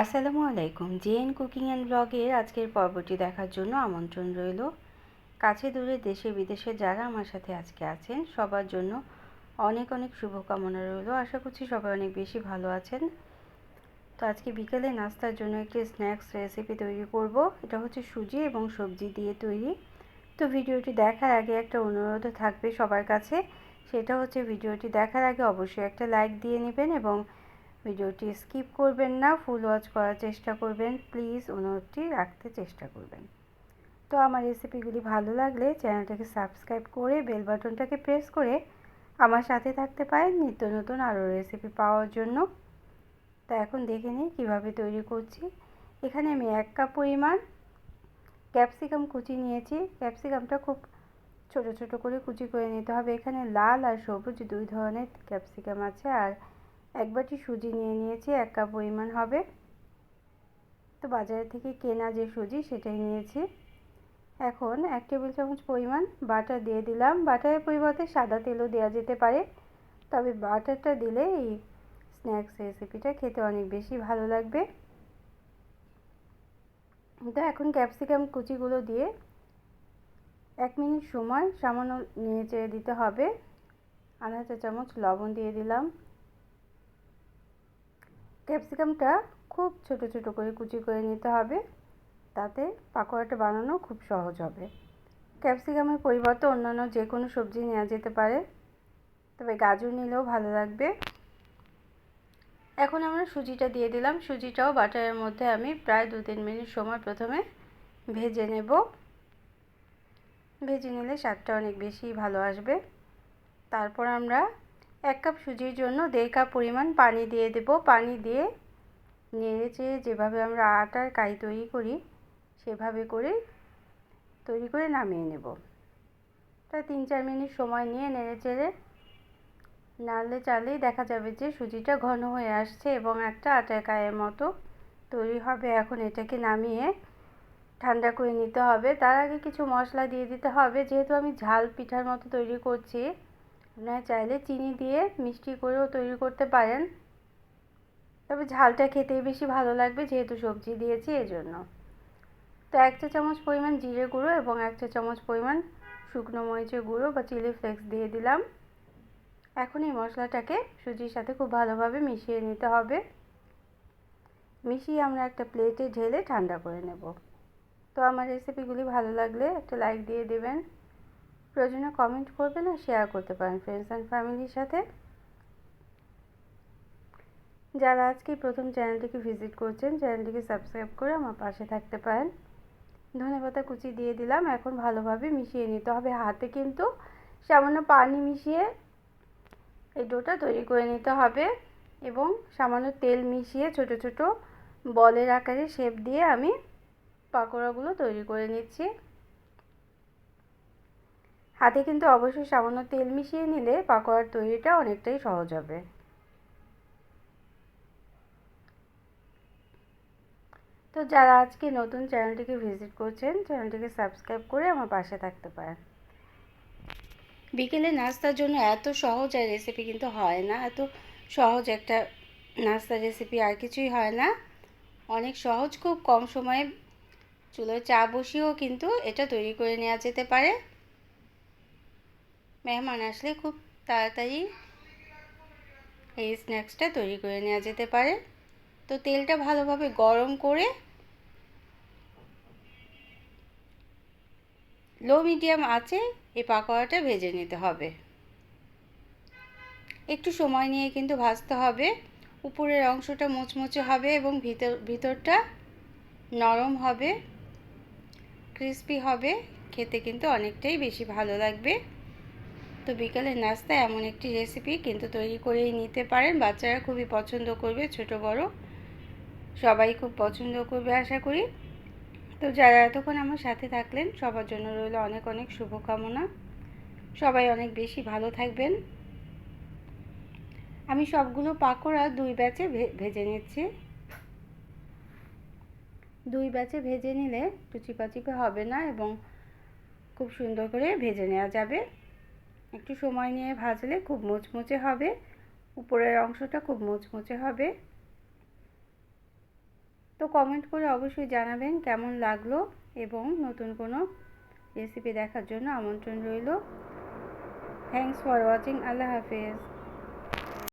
আসসালামু আলাইকুম। JN cooking and ব্লগের আজকের পর্বটি দেখার জন্য আমন্ত্রণ রইল। কাছে দূরে দেশে বিদেশে যারা আমার সাথে আজকে আছেন, সবার জন্য অনেক অনেক শুভকামনা রইল। আশা করছি সবাই অনেক বেশি ভালো আছেন। তো আজকে বিকেলে নাস্তার জন্য একটি স্ন্যাক্স রেসিপি তৈরি করব। এটা হচ্ছে সুজি এবং সবজি দিয়ে তৈরি। তো ভিডিওটি দেখার আগে একটা অনুরোধ থাকবে সবার কাছে। সেটা হচ্ছে ভিডিওটি দেখার আগে অবশ্যই একটা লাইক দিয়ে নেবেন এবং ভিডিওটি স্কিপ করবেন না, ফুল ওয়াচ করার চেষ্টা করবেন, প্লিজ অনুরোধটি রাখতে চেষ্টা করবেন। তো আমার রেসিপিগুলি ভালো লাগলে চ্যানেলটাকে সাবস্ক্রাইব করে বেল বাটনটাকে প্রেস করে আমার সাথে থাকতে পারেন নিত্য নতুন আরও রেসিপি পাওয়ার জন্য। তা এখন দেখে নিই কীভাবে তৈরি করছি। এখানে আমি এক কাপ পরিমাণ ক্যাপসিকাম কুচি নিয়েছি। ক্যাপসিকামটা খুব ছোট ছোট করে কুচি করে নিতে হবে। এখানে লাল আর সবুজ দুই ধরনের ক্যাপসিকাম আছে আর এক বাটি সুজি নিয়ে নিয়েছি, এক কাপ পরিমাণ হবে। তো বাজারে থেকে কেনা যে সুজি সেটাই নিয়েছি। এখন এক টেবিল চামচ পরিমাণ বাটার দিয়ে দিলাম। বাটারের পরিবর্তে সাদা তেলও দেওয়া যেতে পারে। তবে বাটারটা দিলে এই স্ন্যাক্স রেসিপিটা খেতে অনেক বেশি ভালো লাগবে। তো এখন ক্যাপসিকাম কুচিগুলো দিয়ে এক মিনিট সময় সামান্য নেড়ে চেড়ে দিতে হবে। আধা চা চামচ লবণ দিয়ে দিলাম। ক্যাপসিকামটা খুব ছোট ছোট করে কুচি করে নিতে হবে। তাতে পাকোড়াটা বানানো খুব সহজ হবে। ক্যাপসিকামের পরিবর্তে অন্যান্য যে কোনো সবজি নেওয়া যেতে পারে। তবে গাজর নিলেও ভালো লাগবে। এখন আমরা সুজিটা দিয়ে দিলাম। সুজিটাও বাটারের মধ্যে আমি প্রায় দু তিন মিনিট সময় প্রথমে ভেজে নেব। ভেজে নিলে স্বাদটা অনেক বেশি ভালো আসবে। তারপর আমরা এক কাপ সুজির জন্য দেড় কাপ পরিমাণ পানি দিয়ে দেব। পানি দিয়ে নেড়ে চেড়ে যেভাবে আমরা আটার কাই তৈরি করি, সেভাবে করে তৈরি করে নামিয়ে নেব। তা তিন চার মিনিট সময় নিয়ে নেড়ে চেড়ে নাড়লে চালেই দেখা যাবে যে সুজিটা ঘন হয়ে আসছে এবং একটা আটার কায়ের মতো তৈরি হবে। এখন এটাকে নামিয়ে ঠান্ডা করে নিতে হবে। তার আগে কিছু মশলা দিয়ে দিতে হবে। যেহেতু আমি ঝাল পিঠার মতো তৈরি করছি আপনারা চাইলে চিনি দিয়ে মিষ্টি করেও তৈরি করতে পারেন। তবে ঝালটা খেতেই বেশি ভালো লাগবে যেহেতু সবজি দিয়েছি এজন্য। তো এক চা চামচ পরিমাণ জিরে গুঁড়ো এবং এক চা চামচ পরিমাণ শুকনো মরিচের গুঁড়ো বা চিলি ফ্লেক্স দিয়ে দিলাম। এখন এই মশলাটাকে সুজির সাথে খুব ভালোভাবে মিশিয়ে নিতে হবে। মিশিয়ে আমরা একটা প্লেটে ঢেলে ঠান্ডা করে নেব। তো আমার রেসিপিগুলি ভালো লাগলে একটা লাইক দিয়ে দেবেন। প্রয়োজনে কমেন্ট করবেন আর শেয়ার করতে পারেন ফ্রেন্ডস অ্যান্ড ফ্যামিলির সাথে। যারা আজকে প্রথম চ্যানেলটিকে ভিজিট করছেন চ্যানেলটিকে সাবস্ক্রাইব করে আমার পাশে থাকতে পারেন। ধনেপাতা কুচি দিয়ে দিলাম, এখন ভালোভাবে মিশিয়ে নিতে হবে। হাতে কিন্তু সামান্য পানি মিশিয়ে এই ডোটা তৈরি করে নিতে হবে এবং সামান্য তেল মিশিয়ে ছোট ছোট বলের আকারে শেপ দিয়ে আমি পাকোড়াগুলো তৈরি করে নিচ্ছি। হাতে কিন্তু অবশ্যই সামান্য তেল মিশিয়ে নিলে পাকোড়ার তৈরিটা অনেকটাই সহজ হবে। তো যারা আজকে নতুন চ্যানেলটিকে ভিজিট করছেন, চ্যানেলটিকে সাবস্ক্রাইব করে আমার পাশে থাকতে পারেন। বিকেলে নাস্তার জন্য এত সহজ আর রেসিপি কিন্তু হয় না, এত সহজ একটা নাস্তার রেসিপি আর কিছুই হয় না। অনেক সহজ, খুব কম সময়ে চুলোয় চা বসিয়েও কিন্তু এটা তৈরি করে নেওয়া যেতে পারে। মেহমান আসলে খুব তাড়াতাড়ি এই স্ন্যাক্সটা তৈরি করে নেওয়া যেতে পারে। তো তেলটা ভালোভাবে গরম করে লো মিডিয়াম আছে এই পাকোড়াটা ভেজে নিতে হবে। একটু সময় নিয়ে কিন্তু ভাজতে হবে। উপরের অংশটা মুচমুচে হবে এবং ভিতর, ভিতরটা নরম হবে, ক্রিস্পি হবে, খেতে কিন্তু অনেকটাই বেশি ভালো লাগবে। তো বিকালের নাস্তা এমন একটি রেসিপি কিন্তু তৈরি করেই নিতে পারেন। বাচ্চারা খুবই পছন্দ করবে, ছোট, বড়। সবাই খুব পছন্দ করবে আশা করি। তো যারা এতক্ষণ আমার সাথে থাকলেন, সবার জন্য রইল অনেক অনেক শুভকামনা। সবাই অনেক বেশি ভালো থাকবেন। আমি সবগুলো পাকোড়া দুই ব্যাচে ভেজে নিচ্ছি। দুই ব্যাচে ভেজে নিলে একটু হবে না এবং খুব সুন্দর করে ভেজে নেওয়া যাবে। একটু সময় নিয়ে ভাজলে খুব মুচমুচে হবে। উপরের অংশটা খুব মুচমুচে হবে। তো কমেন্ট করে অবশ্যই জানাবেন কেমন লাগল এবং নতুন কোনো রেসিপি দেখার জন্য আমন্ত্রণ রইল। থ্যাংকস ফর ওয়াচিং আল্লাহ হাফেজ।